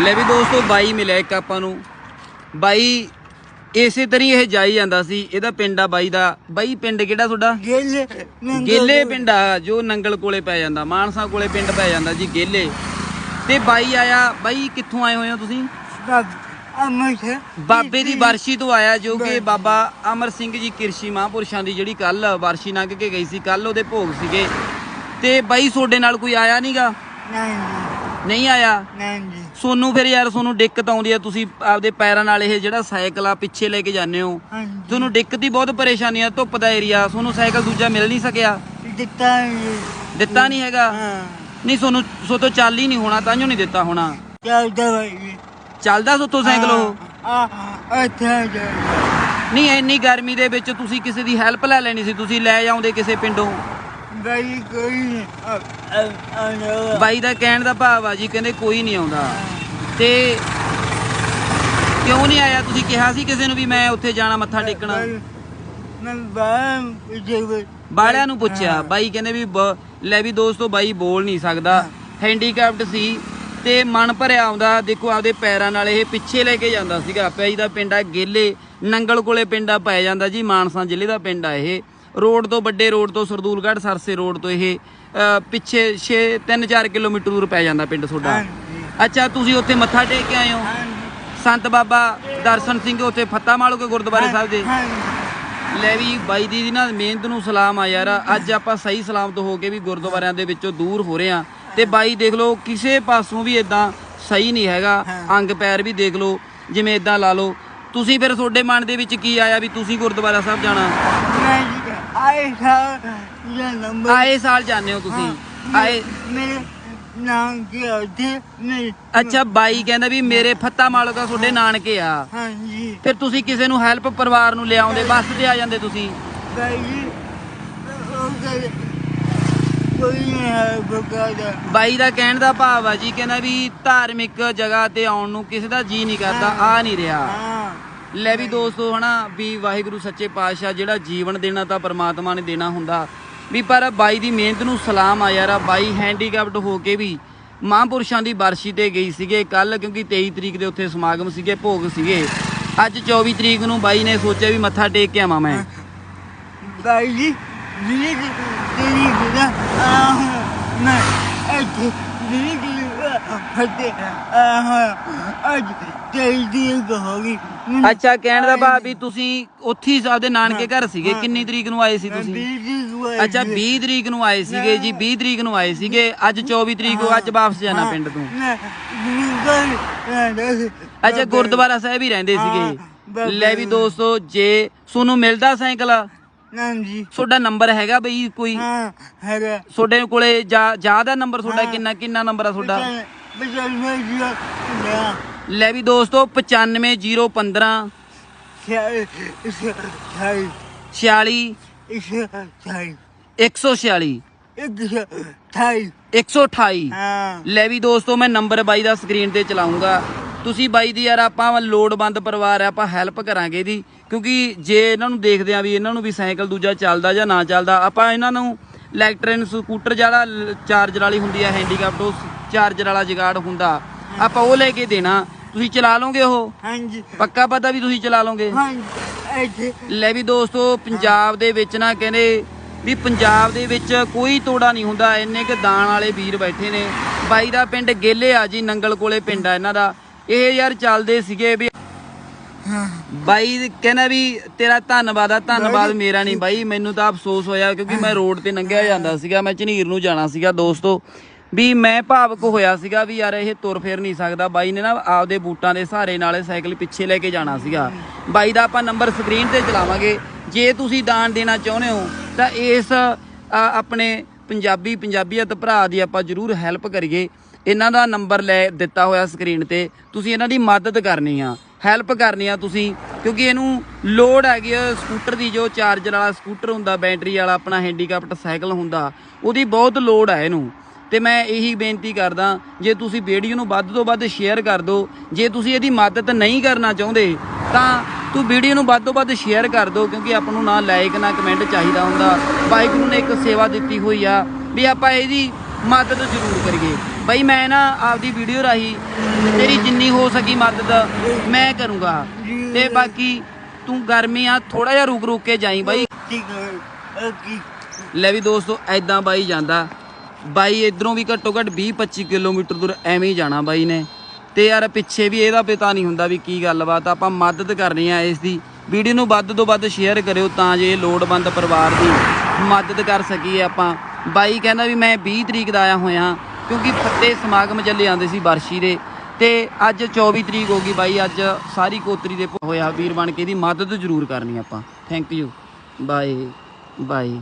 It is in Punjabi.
ਲੈ ਵੀ ਦੋਸਤੋ ਬਾਈ ਮਿਲਿਆ ਇੱਕ ਆਪਾਂ ਨੂੰ। ਬਾਈ ਇਸੇ ਤਰੀ ਇਹ ਜਾਈ ਜਾਂਦਾ ਸੀ। ਇਹਦਾ ਪਿੰਡ ਆ ਬਾਈ ਦਾ। ਬਾਈ ਪਿੰਡ ਕਿਹੜਾ ਤੁਹਾਡਾ? ਗੇਲੇ ਗੇਲੇ ਪਿੰਡ ਆ ਜੋ ਨੰਗਲ ਕੋਲੇ ਪੈ ਜਾਂਦਾ। ਮਾਨਸਾ ਕੋਲੇ ਪਿੰਡ ਪੈ ਜਾਂਦਾ ਜੀ ਗੇਲੇ। ਤੇ ਬਾਈ ਆਇਆ। ਬਾਈ ਕਿੱਥੋਂ ਆਏ ਹੋਏ ਹੋ ਤੁਸੀਂ? ਬਾਬੇ ਦੀ ਵਰਸ਼ੀ ਤੋਂ ਆਇਆ ਜੋ ਕਿ ਬਾਬਾ ਅਮਰ ਸਿੰਘ ਜੀ ਕਿਰਸ਼ੀ ਮਹਾਂਪੁਰਸ਼ਾਂ ਦੀ ਜਿਹੜੀ ਕੱਲ ਵਰਸ਼ੀ ਲੰਘ ਕੇ ਗਈ ਸੀ ਕੱਲ ਉਹਦੇ ਭੋਗ ਸੀਗੇ। ਤੇ ਬਾਈ ਤੁਹਾਡੇ ਨਾਲ ਕੋਈ ਆਇਆ ਨਹੀਂਗਾ ਨਹੀਂ। ਨਹੀਂ ਆਇਆ? ਨਹੀਂ ਜੀ ਸੋਨੂੰ ਫਿਰ ਯਾਰ ਤੁਹਾਨੂੰ ਦਿੱਕਤ ਆਉਂਦੀ ਆ ਤੁਸੀਂ ਆਪਦੇ ਪੈਰਾਂ ਨਾਲ ਇਹ ਜਿਹੜਾ ਸਾਈਕਲ ਆ ਪਿੱਛੇ ਲੈ ਕੇ ਜਾਂਦੇ ਹੋ। ਹਾਂਜੀ। ਤੁਹਾਨੂੰ ਦਿੱਕਤ ਹੀ ਬਹੁਤ ਪਰੇਸ਼ਾਨੀ ਆ ਧੁੱਪ ਦਾ ਏਰੀਆ ਤੁਹਾਨੂੰ ਸਾਈਕਲ ਦੂਜਾ ਮਿਲ ਨਹੀਂ ਸਕਿਆ। ਦਿੱਤਾ ਜੀ ਦਿੱਤਾ ਨਹੀਂ ਹੈਗਾ? ਹਾਂ। ਨਹੀਂ ਤੁਹਾਨੂੰ ਸੋਤੋਂ ਚੱਲ ਹੀ ਨਹੀਂ ਹੋਣਾ ਤਾਂ ਨਹੀਂ ਦਿੱਤਾ ਹੋਣਾ। ਚੱਲਦਾ ਬਾਈ ਚੱਲਦਾ ਸੋਤੋਂ ਸਾਈਕਲ ਉਹ? ਆ ਅੱਛਾ ਜੀ। ਨਹੀਂ ਇੰਨੀ ਗਰਮੀ ਦੇ ਵਿੱਚ ਤੁਸੀਂ ਕਿਸੇ ਦੀ ਹੈਲਪ ਲੈ ਲੈਣੀ ਸੀ ਤੁਸੀਂ ਲੈ ਜਾਉਂਦੇ ਕਿਸੇ ਪਿੰਡੋਂ? ਬਾਈ ਕੋਈ ਨਹੀਂ ਆ ਆ ਆ ਬਾਈ ਦਾ ਕਹਿਣ ਦਾ ਭਾਵ ਆ ਜੀ ਕਹਿੰਦੇ ਕੋਈ ਨਹੀਂ ਆਉਂਦਾ। ਤੇ ਕਿਉਂ ਨਹੀਂ ਆਇਆ? ਤੁਸੀਂ ਕਿਹਾ ਸੀ ਕਿਸੇ ਨੂੰ ਵੀ ਮੈਂ ਉੱਥੇ ਜਾਣਾ ਮੱਥਾ ਟੇਕਣਾ। ਮੈਂ ਜੇ ਬਾਲਿਆਂ ਨੂੰ ਪੁੱਛਿਆ। ਬਾਈ ਕਹਿੰਦੇ ਵੀ ਲੈ ਵੀ ਦੋਸਤੋ ਬਾਈ ਬੋਲ ਨਹੀਂ ਸਕਦਾ। ਹੈਂਡੀਕੈਪਟ ਸੀ ਤੇ ਮਨ ਭਰਿਆ ਆਉਂਦਾ। ਦੇਖੋ ਆਪਦੇ ਪੈਰਾਂ ਨਾਲ ਇਹ ਪਿੱਛੇ ਲੈ ਕੇ ਜਾਂਦਾ ਸੀਗਾ। ਪਈ ਦਾ ਪਿੰਡ ਆ ਗੇਲੇ ਨੰਗਲ ਕੋਲੇ ਪਿੰਡ ਆ ਪੈ ਜਾਂਦਾ ਜੀ। ਮਾਨਸਾ ਜ਼ਿਲ੍ਹੇ ਦਾ ਪਿੰਡ ਆ ਇਹ। ਰੋਡ ਤੋਂ ਵੱਡੇ ਰੋਡ ਤੋਂ ਸਰਦੂਲਗੜ੍ਹ ਸਰਸੇ ਰੋਡ ਤੋਂ ਇਹ ਪਿੱਛੇ 6 3-4 ਕਿਲੋਮੀਟਰ ਦੂਰ ਪੈ ਜਾਂਦਾ ਪਿੰਡ ਤੁਹਾਡਾ ਅੱਛਾ ਤੁਸੀਂ ਉੱਥੇ ਮੱਥਾ ਟੇਕ ਕੇ ਆਏ ਹੋ? ਸੰਤ ਬਾਬਾ ਦਰਸ਼ਨ ਸਿੰਘ ਉੱਥੇ ਫੱਤਾ ਮਾਲੋ ਕੇ ਗੁਰਦੁਆਰੇ ਸਾਹਿਬ ਦੇ। ਲੈ ਵੀ ਬਾਈ ਦੀ ਨਾ ਮਿਹਨਤ ਨੂੰ ਸਲਾਮ ਆ ਯਾਰ ਅੱਜ ਆਪਾਂ ਸਹੀ ਸਲਾਮਤ ਹੋ ਕੇ ਵੀ ਗੁਰਦੁਆਰਿਆਂ ਦੇ ਵਿੱਚੋਂ ਦੂਰ ਹੋ ਰਹੇ ਆ ਤੇ ਬਾਈ ਦੇਖ ਲਓ ਕਿਸੇ ਪਾਸੋਂ ਵੀ ਇਦਾਂ ਸਹੀ ਨਹੀਂ ਹੈਗਾ। ਅੰਗ ਪੈਰ ਵੀ ਦੇਖ ਲਓ ਜਿਵੇਂ ਇਦਾਂ ਲਾ ਲਓ। ਤੁਸੀਂ ਫਿਰ ਤੁਹਾਡੇ ਮਨ ਦੇ ਵਿੱਚ ਕੀ ਆਇਆ ਵੀ ਤੁਸੀਂ ਗੁਰਦੁਆਰਾ ਸਾਹਿਬ ਜਾਣਾ? ਆਏ ਸਾਲ ਇਹ ਨੰਬਰ ਆਏ ਸਾਲ ਜਾਂਦੇ ਹੋ ਤੁਸੀਂ। ਆਏ ਮੇਰੇ ਨਾਮ ਕੀ ਉੱਥੇ? ਮੇਰੇ ਅੱਛਾ ਬਾਈ ਕਹਿੰਦਾ ਵੀ ਮੇਰੇ ਫੱਤਾ ਮਾਲਕਾ ਤੁਹਾਡੇ ਨਾਨਕੇ ਆ। ਹਾਂਜੀ। ਫਿਰ ਤੁਸੀਂ ਕਿਸੇ ਨੂੰ ਹੈਲਪ ਪਰਿਵਾਰ ਨੂੰ ਲਿਆਉਂਦੇ ਬੱਸ ਤੇ ਆ ਜਾਂਦੇ ਤੁਸੀਂ? ਬਾਈ ਜੀ ਉਹ ਕਹਿੰਦੇ ਕੋਈ ਨਹੀਂ ਹੈ ਬਕਾਇਦਾ ਬਾਈ ਦਾ ਕਹਿਣ ਦਾ ਭਾਵ ਆ ਜੀ ਕਹਿੰਦਾ ਵੀ ਧਾਰਮਿਕ ਜਗ੍ਹਾ ਤੇ ਆਉਣ ਨੂੰ ਕਿਸੇ ਦਾ ਜੀ ਨਹੀਂ ਕਰਦਾ ਆ ਨਹੀਂ ਰਿਹਾ। ਲੈ ਵੀ ਦੋਸਤੋ, ਹਨਾ, ਵੀ ਵਾਹਿਗੁਰੂ ਸੱਚੇ ਪਾਤਸ਼ਾਹ ਜਿਹੜਾ ਜੀਵਨ ਦੇਣਾ ਤਾਂ ਪਰਮਾਤਮਾ ਨੇ ਦੇਣਾ ਹੁੰਦਾ। ਵੀ ਪਰ ਬਾਈ ਦੀ ਮਿਹਨਤ ਨੂੰ ਸਲਾਮ ਆ ਯਾਰ, ਬਾਈ ਹੈਂਡੀਕੈਪਟ ਹੋ ਕੇ ਵੀ ਮਹਾਂਪੁਰਸ਼ਾਂ ਦੀ ਬਰਸ਼ੀ ਤੇ ਗਈ ਸੀਗੇ ਕੱਲ ਕਿਉਂਕਿ 23 ਤਰੀਕ ਦੇ ਉੱਥੇ ਸਮਾਗਮ ਸੀਗੇ, ਭੋਗ ਸੀਗੇ। ਅੱਜ 24 ਤਰੀਕ ਨੂੰ ਬਾਈ ਨੇ ਸੋਚਿਆ ਵੀ ਮੱਥਾ ਟੇਕ ਕੇ ਆਵਾਂ ਮੈਂ। ਬਾਈ ਜੀ ਜੀ ਤੇਰੀ ਗੁਦਾ ਮੈਂ ਇੱਥੇ ਜੀ ਦੀ ਆਹ, ਅੱਜ ਤੇਰੀ ਦੀ ਹੋਗੀ ਅੱਛਾ ਕਹਿਣ ਦਾ ਭਾਵ ਵੀ ਤੁਸੀਂ ਉੱਥੇ ਹੀ ਆਪਦੇ ਨਾਨਕੇ ਘਰ ਸੀਗੇ ਕਿੰਨੀ ਤਰੀਕ ਨੂੰ ਆਏ ਸੀ ਤੁਸੀਂ? ਅੱਛਾ 20 ਤਰੀਕ ਨੂੰ ਆਏ ਸੀਗੇ ਜੀ 20 ਤਰੀਕ ਨੂੰ ਆਏ ਸੀਗੇ ਅੱਜ 24 ਤਰੀਕ ਨੂੰ ਅੱਜ ਵਾਪਸ ਜਾਣਾ ਪਿੰਡ ਤੋਂ। ਅੱਛਾ ਗੁਰਦੁਆਰਾ ਸਾਹਿਬ ਹੀ ਰਹਿੰਦੇ ਸੀਗੇ। ਲੈ ਵੀ ਦੋਸਤੋ ਜੇ ਤੁਹਾਨੂੰ ਮਿਲਦਾ ਸਾਈਕਲ ਨਾਮ ਜੀ ਤੁਹਾਡਾ ਨੰਬਰ ਹੈਗਾ ਬਈ ਕੋਈ? ਹਾਂ ਹੈਗਾ। ਤੁਹਾਡੇ ਕੋਲੇ ਜਾ ਜਾ ਦਾ ਨੰਬਰ ਤੁਹਾਡਾ ਕਿੰਨਾ ਕਿੰਨਾ ਨੰਬਰ ਆ ਤੁਹਾਡਾ? ਲੈ ਵੀ ਦੋਸਤੋ 95015 ਇਸ ਸਾਈ 46 ਇਸ ਸਾਈ 146 ਇੱਕ ਸਾਈ 128 ਹਾਂ। ਲੈ ਵੀ ਦੋਸਤੋ ਮੈਂ ਨੰਬਰ ਬਾਈ ਦਾ ਸਕਰੀਨ ਤੇ ਚਲਾਉਂਗਾ। ਤੁਸੀਂ ਬਾਈ ਦੀ ਯਾਰ ਆਪਾਂ ਲੋੜਵੰਦ ਪਰਿਵਾਰ ਆ ਆਪਾਂ ਹੈਲਪ ਕਰਾਂਗੇ ਇਹਦੀ। ਕਿਉਂਕਿ ਜੇ ਇਹਨਾਂ ਨੂੰ ਦੇਖਦੇ ਆ ਵੀ ਇਹਨਾਂ ਨੂੰ ਵੀ ਸਾਈਕਲ ਦੂਜਾ ਚੱਲਦਾ ਜਾਂ ਨਾ ਚੱਲਦਾ ਆਪਾਂ ਇਹਨਾਂ ਨੂੰ ਇਲੈਕਟ੍ਰਿਕ ਸਕੂਟਰ ਜਿਹੜਾ ਚਾਰਜਰ ਵਾਲੀ ਹੁੰਦੀ ਆ ਹੈਂਡੀਕੈਪਟ ਉਹ ਚਾਰਜਰ ਵਾਲਾ ਜਗਾੜ ਹੁੰਦਾ। ਆਪਾਂ ਉਹ ਲੈ ਕੇ ਦੇਣਾ। ਤੁਸੀਂ ਚਲਾ ਲਓਗੇ ਉਹ? ਹਾਂਜੀ। ਪੱਕਾ ਪਤਾ ਵੀ ਤੁਸੀਂ ਚਲਾ ਲਓਗੇ? ਹਾਂਜੀ। ਇੱਥੇ। ਲੈ ਵੀ ਦੋਸਤੋ ਪੰਜਾਬ ਦੇ ਵਿੱਚ ਨਾ ਕਹਿੰਦੇ ਵੀ ਪੰਜਾਬ ਦੇ ਵਿੱਚ ਕੋਈ ਤੋੜਾ ਨਹੀਂ ਹੁੰਦਾ। ਇੰਨੇ ਕਿ ਦਾਣ ਵਾਲੇ ਵੀਰ ਬੈਠੇ ਨੇ। ਬਾਈ ਦਾ ਪਿੰਡ ਗੇਲੇ ਆ ਜੀ ਨੰਗਲ ਕੋਲੇ ਪਿੰਡ ਆ ਇਹਨਾਂ ਦਾ। ਇਹ ਯਾਰ ਚੱਲਦੇ ਸੀਗੇ ਵੀ ਹਾਂ। ਬਾਈ ਕਹਿੰਦਾ ਵੀ ਤੇਰਾ ਧੰਨਵਾਦ ਆ ਧੰਨਵਾਦ ਮੇਰਾ ਨਹੀਂ ਬਾਈ ਮੈਨੂੰ ਤਾਂ ਅਫਸੋਸ ਹੋਇਆ ਕਿਉਂਕਿ ਮੈਂ ਰੋਡ ਤੇ ਲੰਘਿਆ ਜਾਂਦਾ ਸੀਗਾ ਮੈਂ ਝਨੀਰ ਨੂੰ ਜਾਣਾ ਸੀਗਾ ਦੋਸਤੋ। ਵੀ ਮੈਂ ਭਾਵਕ ਹੋਇਆ ਸੀਗਾ ਵੀ ਯਾਰ ਇਹ ਤੁਰ ਫਿਰ ਨਹੀਂ ਸਕਦਾ ਬਾਈ ਨੇ ਨਾ ਆਪਦੇ ਬੂਟਾਂ ਦੇ ਸਹਾਰੇ ਨਾਲ ਇਹ ਸਾਈਕਲ ਪਿੱਛੇ ਲੈ ਕੇ ਜਾਣਾ ਸੀਗਾ। ਬਾਈ ਦਾ ਆਪਾਂ ਨੰਬਰ ਸਕਰੀਨ ਤੇ ਚਲਾਵਾਂਗੇ ਜੇ ਤੁਸੀਂ ਦਾਨ ਦੇਣਾ ਚਾਹੁੰਦੇ ਹੋ ਤਾਂ ਇਸ ਆਪਣੇ ਪੰਜਾਬੀ ਪੰਜਾਬੀਅਤ ਭਰਾ ਦੀ ਆਪਾਂ ਜਰੂਰ ਹੈਲਪ ਕਰੀਏ। ਇਹਨਾਂ ਦਾ ਨੰਬਰ ਲੈ ਦਿੱਤਾ ਹੋਇਆ ਸਕਰੀਨ ਤੇ ਤੁਸੀਂ ਇਹਨਾਂ ਦੀ ਮਦਦ ਕਰਨੀ ਆ ਹੈਲਪ ਕਰਨੀ ਆ ਤੁਸੀਂ। ਕਿਉਂਕਿ ਇਹਨੂੰ ਲੋਡ ਹੈਗੀ ਆ ਸਕੂਟਰ ਦੀ, ਜੋ ਚਾਰਜਰ ਵਾਲਾ ਸਕੂਟਰ ਹੁੰਦਾ ਬੈਟਰੀ ਵਾਲਾ, ਆਪਣਾ ਹੈਂਡੀਕੈਪਟ ਸਾਈਕਲ ਹੁੰਦਾ, ਉਹਦੀ ਬਹੁਤ ਲੋਡ ਹੈ ਇਹਨੂੰ। ਤੇ ਮੈਂ ਇਹੀ ਬੇਨਤੀ ਕਰਦਾ, ਜੇ ਤੁਸੀਂ ਵੀਡੀਓ ਨੂੰ ਵੱਧ ਤੋਂ ਵੱਧ ਸ਼ੇਅਰ ਕਰ ਦਿਓ, ਜੇ ਤੁਸੀਂ ਇਹਦੀ ਮਦਦ ਨਹੀਂ ਕਰਨਾ ਚਾਹੁੰਦੇ, ਤਾਂ ਤੂੰ ਵੀਡੀਓ ਨੂੰ ਵੱਧ ਤੋਂ ਵੱਧ ਸ਼ੇਅਰ ਕਰ ਦਿਓ, ਕਿਉਂਕਿ ਆਪਾਂ ਨੂੰ ਨਾ ਲਾਈਕ ਨਾ ਕਮੈਂਟ ਚਾਹੀਦਾ ਹੁੰਦਾ। ਵਾਹਿਗੁਰੂ ਨੇ ਇੱਕ ਸੇਵਾ ਦਿੱਤੀ ਹੋਈ ਆ, ਵੀ ਆਪਾਂ ਇਹਦੀ ਮਦਦ ਜ਼ਰੂਰ ਕਰੀਏ। ਬਾਈ ਮੈਂ ਨਾ ਆਪਦੀ ਵੀਡੀਓ ਰਾਹੀਂ ਤੇਰੀ ਜਿੰਨੀ ਹੋ ਸਕੀ ਮਦਦ ਮੈਂ ਕਰੂੰਗਾ। ਤੇ ਬਾਕੀ ਤੂੰ ਗਰਮੀ ਆ ਥੋੜਾ ਜਿਹਾ ਰੁਕ ਰੁਕ ਕੇ ਜਾਈ ਬਾਈ। ਲੈ ਵੀ ਦੋਸਤੋ ਐਦਾਂ ਬਾਈ ਜਾਂਦਾ। ਬਾਈ ਇਧਰੋਂ ਵੀ ਘੱਟੋ ਘੱਟ 20 25 ਕਿਲੋਮੀਟਰ ਦੂਰ ਐਵੇਂ ਹੀ ਜਾਣਾ ਬਾਈ ਨੇ। ਤੇ ਯਾਰ ਪਿੱਛੇ ਵੀ ਇਹਦਾ ਪਤਾ ਨਹੀਂ ਹੁੰਦਾ ਵੀ ਕੀ ਗੱਲਬਾਤ ਆਪਾਂ ਮਦਦ ਕਰਨੀ ਆ ਇਸ ਦੀ। ਵੀਡੀਓ ਨੂੰ ਵੱਧ ਤੋਂ ਵੱਧ ਸ਼ੇਅਰ ਕਰਿਓ ਤਾਂ ਜੇ ਲੋੜਵੰਦ ਪਰਿਵਾਰ ਦੀ ਮਦਦ ਕਰ ਸਕੀਏ ਆਪਾਂ। ਬਾਈ ਕਹਿੰਦਾ ਵੀ ਮੈਂ 20 ਤਰੀਕ ਦਾ ਆਇਆ ਹੋਇਆ, ਕਿਉਂਕਿ ਫੱਤੇ ਸਮਾਗਮ ਚੱਲੇ ਆਂਦੇ ਸੀ ਬਰਸ਼ੀ ਦੇ। ਤੇ ਅੱਜ 24 ਤਰੀਕ ਹੋ ਗਈ ਬਾਈ, ਅੱਜ ਸਾਰੀ ਕੋਤਰੀ ਦੇ ਹੋਇਆ ਵੀਰ ਬਣ ਕੇ ਇਹਦੀ ਮਦਦ ਜ਼ਰੂਰ ਕਰਨੀ ਆਪਾਂ। Thank you bye bye